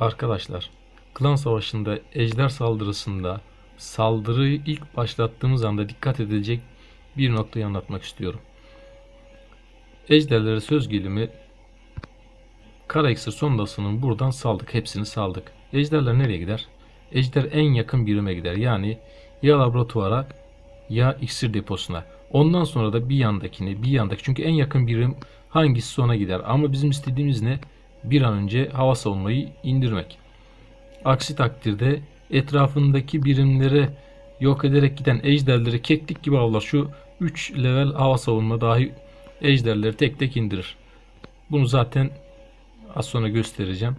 Arkadaşlar, klan savaşında ejder saldırısında saldırıyı ilk başlattığımız anda dikkat edilecek bir noktayı anlatmak istiyorum. Ejderlere söz gelimi Kara sondasının buradan saldık. Hepsini saldık. Ejderler nereye gider? Ejder en yakın birime gider. Yani ya laboratuvara ya iksir deposuna. Ondan sonra da bir yandakini, bir yandaki. Çünkü en yakın birim hangisi sona gider. Ama bizim istediğimiz ne? Bir an önce hava savunmayı indirmek. Aksi takdirde etrafındaki birimleri yok ederek giden ejderleri keklik gibi avlar. Şu 3 level hava savunma dahi ejderleri tek tek indirir. Bunu zaten az sonra göstereceğim.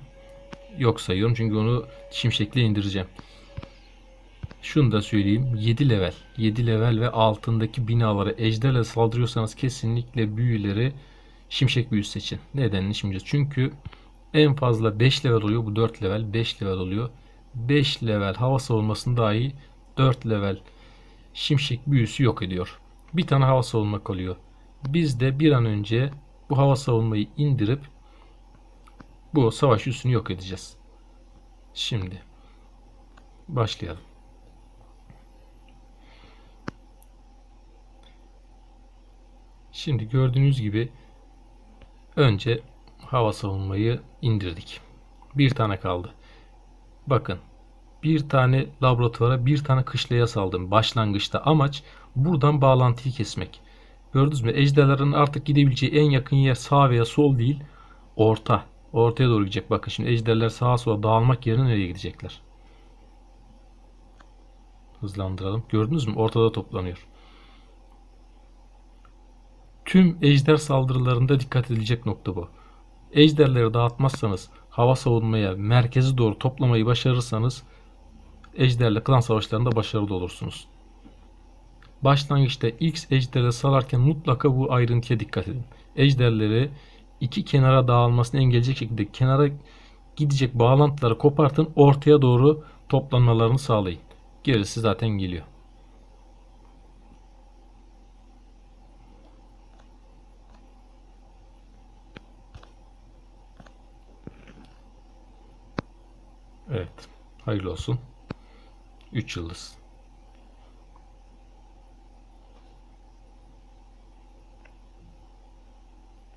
Yok sayıyorum çünkü onu şimşekle indireceğim. Şunu da söyleyeyim. 7 level. 7 level ve altındaki binalara ejderle saldırıyorsanız kesinlikle büyüleri şimşek büyüsü seçin. Nedenini şimdi Çünkü en fazla 5 level oluyor. Bu 4 level 5 level oluyor. 5 level hava savunmasını dahi 4 level şimşek büyüsü yok ediyor. Bir tane hava savunma kalıyor. Biz de bir an önce bu hava savunmayı indirip bu savaş üssünü yok edeceğiz. Şimdi başlayalım. Şimdi gördüğünüz gibi önce hava savunmayı indirdik. Bir tane kaldı. Bakın bir tane laboratuvara bir tane kışlaya saldım başlangıçta. Amaç buradan bağlantıyı kesmek. Gördünüz mü? Ejderlerin artık gidebileceği en yakın yer sağ veya sol değil. Orta. Ortaya doğru gidecek. Bakın şimdi ejderler sağa sola dağılmak yerine nereye gidecekler? Hızlandıralım. Gördünüz mü? Ortada toplanıyor. Tüm ejder saldırılarında dikkat edilecek nokta bu. Ejderleri dağıtmazsanız, hava savunmaya, merkezi doğru toplamayı başarırsanız ejderle klan savaşlarında başarılı olursunuz. Başlangıçta ilk ejderi salarken mutlaka bu ayrıntıya dikkat edin. Ejderleri iki kenara dağılmasını engelleyecek şekilde kenara gidecek bağlantıları kopartın ortaya doğru toplanmalarını sağlayın. Gerisi zaten geliyor. Evet. Hayırlı olsun. 3 yıldız.